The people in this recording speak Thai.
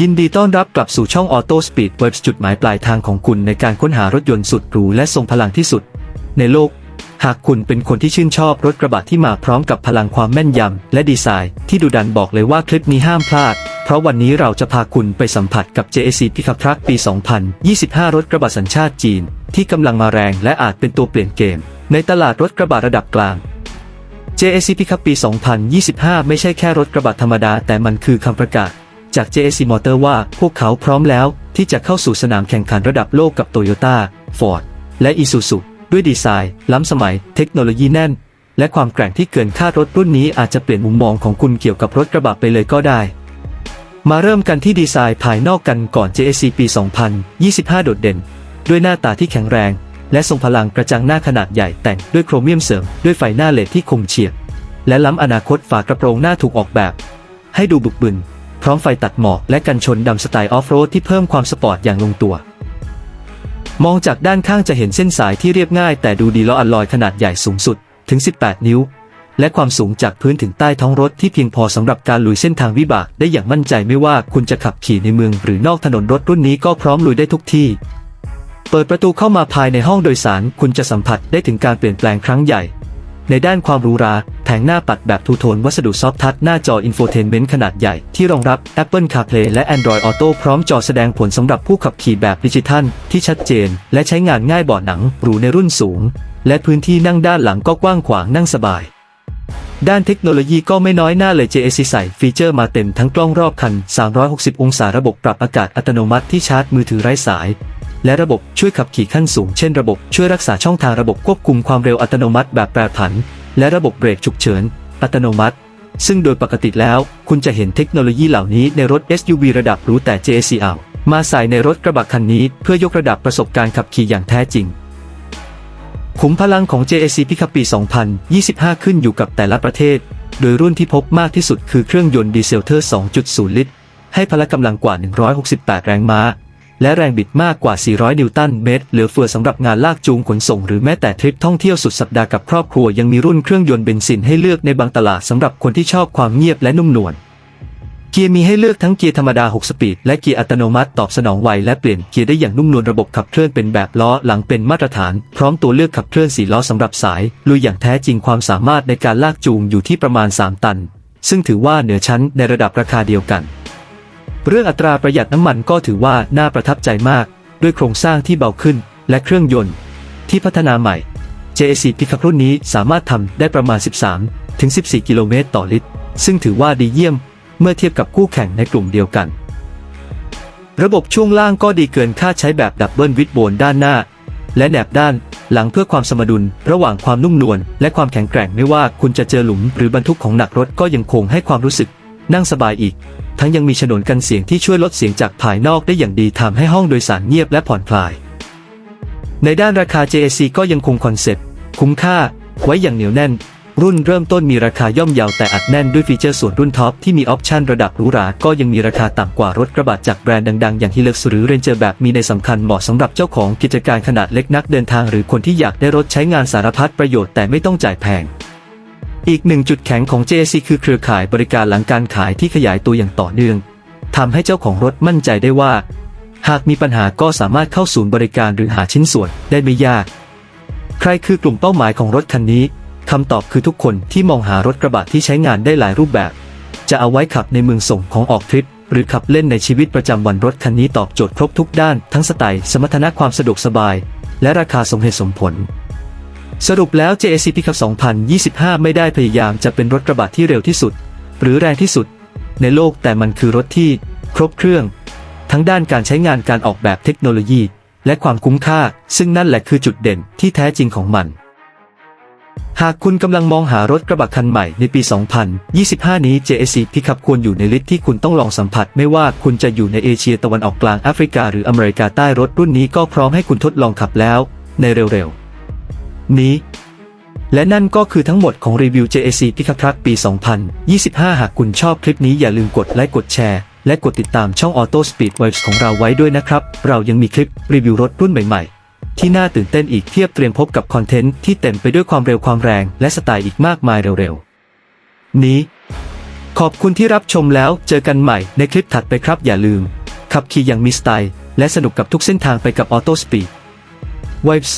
ยินดีต้อนรับกลับสู่ช่อง Auto Speed Web จุดหมายปลายทางของคุณในการค้นหารถยนต์สุดหรูและทรงพลังที่สุด ในโลก หากคุณเป็นคนที่ชื่นชอบรถกระบะที่มาพร้อมกับพลังความแม่นยำ และดีไซน์ ที่ดูดันบอกเลยว่าคลิปนี้ห้ามพลาด เพราะวันนี้เราจะพาคุณไปสัมผัสกับ JAC Pickup Truck ปี 2025 รถกระบะสัญชาติจีน ที่กำลังมาแรงและอาจเป็นตัวเปลี่ยนเกม ในตลาดรถกระบะระดับกลาง JAC Pickup ปี 2025 ไม่ใช่แค่รถกระบะธรรมดา แต่มันคือคำประกาศ จาก JAC Motor ว่าพวกเขาพร้อมแล้วที่จะเข้าสู่สนามแข่งขันระดับโลกกับ Toyota, Ford และ Isuzu ด้วยดีไซน์ ล้ำสมัย เทคโนโลยีแน่น และความแกร่งที่เกินคาดรถรุ่นนี้อาจจะเปลี่ยนมุมมองของคุณเกี่ยวกับรถกระบะไปเลยก็ได้ มาเริ่มกันที่ดีไซน์ภายนอกกันก่อน JAC ปี 2025 โดดเด่น ด้วยหน้าตาที่แข็งแรง และทรงพลังกระจังหน้าขนาดใหญ่แต่งด้วยโครเมียมเสริมด้วยไฟหน้าเลดที่คมเฉียบและล้ำอนาคตฝากระโปรงหน้าถูกออกแบบ ให้ดูบึกบึน พร้อมไฟตัดหมอกและกันชนดำสไตล์ออฟโรดที่เพิ่มความสปอร์ตอย่างลงตัว มองจากด้านข้างจะเห็นเส้นสายที่เรียบง่าย แต่ดูดีล้ออัลลอยขนาดใหญ่สูงสุดถึง 18 นิ้ว และความสูงจากพื้นถึงใต้ท้องรถที่เพียงพอสำหรับการลุยเส้นทางวิบากได้อย่างมั่นใจไม่ว่าคุณจะขับขี่ในเมืองหรือนอกถนนรถรุ่นนี้ก็พร้อมลุยได้ทุกที่เปิดประตูเข้ามาภายในห้องโดยสาร คุณจะสัมผัสได้ถึงการเปลี่ยนแปลงครั้งใหญ่ ในด้านความหรูหรา แผงหน้าปัดแบบทูโทนวัสดุซอฟทัชหน้าจออินโฟเทนเมนต์ขนาดใหญ่ที่รองรับ Apple CarPlay และ Android Auto พร้อมจอแสดงผลสำหรับผู้ขับขี่แบบดิจิทัล ที่ชัดเจน และใช้งานง่ายเบาะหนังหรูในรุ่นสูง และพื้นที่นั่งด้านหลังก็กว้างขวางนั่งสบาย ด้านเทคโนโลยีก็ไม่น้อยหน้าเลย JAC ใส่ฟีเจอร์มาเต็มทั้งกล้องรอบคัน 360 องศาระบบปรับอากาศอัตโนมัติที่ชาร์จมือถือไร้สาย และระบบช่วยขับขี่ขั้นสูงเช่นระบบช่วยรักษาช่องทางระบบควบคุมความเร็วอัตโนมัติแบบแปรผัน และระบบเบรกฉุกเฉิน อัตโนมัติ ซึ่งโดยปกติแล้ว คุณจะเห็นเทคโนโลยีเหล่านี้ในรถ SUV ระดับหรูแต่ JAC เอามาใส่ในรถกระบะคันนี้เพื่อยกระดับประสบการณ์ขับขี่อย่างแท้จริงขุมพลังของ JAC Pickup ปี 2025 ขึ้นอยู่กับแต่ละประเทศ โดยรุ่นที่พบมากที่สุดคือเครื่องยนต์ดีเซลเทอร์ 2.0 ลิตร ให้พละกำลังกว่า 168 แรงม้า และแรงบิดมากกว่า 400 นิวตันเมตร เหลือเฟือสำหรับงานลากจูงขนส่งหรือแม้แต่ทริปท่องเที่ยวสุดสัปดาห์กับครอบครัวยังมีรุ่นเครื่องยนต์เบนซินให้เลือกในบางตลาดสำหรับคนที่ชอบความเงียบและนุ่มนวลเกียร์มีให้เลือกทั้งเกียร์ธรรมดา 6 สปีด และเกียร์อัตโนมัติตอบสนองไวและเปลี่ยนเกียร์ได้อย่างนุ่มนวลระบบขับเคลื่อนเป็นแบบล้อหลังเป็นมาตรฐาน พร้อมตัวเลือกขับเคลื่อน4ล้อสำหรับสายลุยอย่างแท้จริงความสามารถในการลากจูงอยู่ที่ประมาณ 3 ตัน ซึ่งถือว่าเหนือชั้นในระดับราคาเดียวกัน เรื่องอัตราประหยัดน้ำมันก็ถือว่าน่าประทับใจมาก ด้วยโครงสร้างที่เบาขึ้น และเครื่องยนต์ ที่พัฒนาใหม่ JAC Pickup รุ่นนี้สามารถทำได้ประมาณ 13 ถึง 14 กิโลเมตรต่อลิตร ซึ่งถือว่าดีเยี่ยม เมื่อเทียบกับคู่แข่งในกลุ่มเดียวกัน ระบบช่วงล่างก็ดีเกินค่าใช้แบบดับเบิลวิดโบนด้านหน้า และแหนบด้านหลังเพื่อความสมดุลระหว่างความนุ่มนวลและความแข็งแกร่งไม่ว่าคุณจะเจอหลุมหรือบรรทุกของหนักรถก็ยังคงให้ความรู้สึกนั่งสบายอีก ทั้งยังมีฉนวนกันเสียงที่ช่วยลดเสียงจากภายนอกได้อย่างดีทำให้ห้องโดยสารเงียบและผ่อนคลาย ในด้านราคา JAC ก็ยังคงคอนเซ็ปต์คุ้มค่า ไว้อย่างเหนียวแน่น รุ่นเริ่มต้นมีราคาย่อมเยาวแต่อัดแน่นด้วยฟีเจอร์ส่วนรุ่นท็อปที่มีออปชันระดับหรูหรา ก็ยังมีราคาต่ำกว่ารถกระบะจากแบรนด์ดัง ๆ อย่าง Hilux หรือ Ranger แบบมีในสำคัญเหมาะสำหรับเจ้าของกิจการขนาดเล็กนักเดินทางหรือคนที่อยากได้รถใช้งานสารพัดประโยชน์แต่ไม่ต้องจ่ายแพง อีกหนึ่งจุดแข็งของ JAC คือเครือข่ายบริการหลังการขายที่ขยายตัวอย่างต่อเนื่องทำให้เจ้าของรถมั่นใจได้ว่า หากมีปัญหาก็สามารถเข้าศูนย์บริการหรือหาชิ้นส่วนได้ไม่ยาก ใครคือกลุ่มเป้าหมายของรถคันนี้คำตอบคือทุกคนที่มองหารถกระบะที่ใช้งานได้หลายรูปแบบ จะเอาไว้ขับในเมืองส่งของออกทริป หรือขับเล่นในชีวิตประจำวันรถคันนี้ตอบโจทย์ครบทุกด้าน ทั้งสไตล์สมรรถนะความสะดวกสบาย และราคาสมเหตุสมผล สรุปแล้ว JAC Pickup 2025 ไม่ได้พยายามจะเป็นรถกระบะที่เร็วที่สุด หรือแรงที่สุด ในโลกแต่มันคือรถที่ครบเครื่อง ทั้งด้านการใช้งานการออกแบบเทคโนโลยี และความคุ้มค่า ซึ่งนั่นแหละคือจุดเด่นที่แท้จริงของมัน หากคุณกำลังมองหารถกระบะคันใหม่ในปี 2025 นี้ JAC Pickup ควรอยู่ในลิสต์ที่คุณต้องลองสัมผัส ไม่ว่าคุณจะอยู่ในเอเชียตะวันออกกลางแอฟริกา หรืออเมริกาใต้รถรุ่นนี้ก็พร้อมให้คุณทดลองขับแล้ว ในเร็วๆ นี้ และนั่นก็คือทั้งหมดของรีวิว JAC Pickup Truck ปี 2025 หากคุณชอบคลิปนี้อย่าลืมกดไลค์กดแชร์ และกดติดตามช่อง Auto Speed Waves ของเราไว้ด้วยนะครับ เรายังมีคลิปรีวิวรถรุ่นใหม่ๆที่น่าตื่นเต้นอีกเทียบเตรียมพบกับคอนเทนต์ที่เต็มไปด้วยความเร็วความแรงและสไตล์อีกมากมายเร็วๆ นี้ ขอบคุณที่รับชมแล้วเจอกันใหม่ในคลิปถัดไปครับอย่าลืม ขับขี่อย่างมีสไตล์ และสนุกกับทุกเส้นทางไปกับ Auto Speed Vibes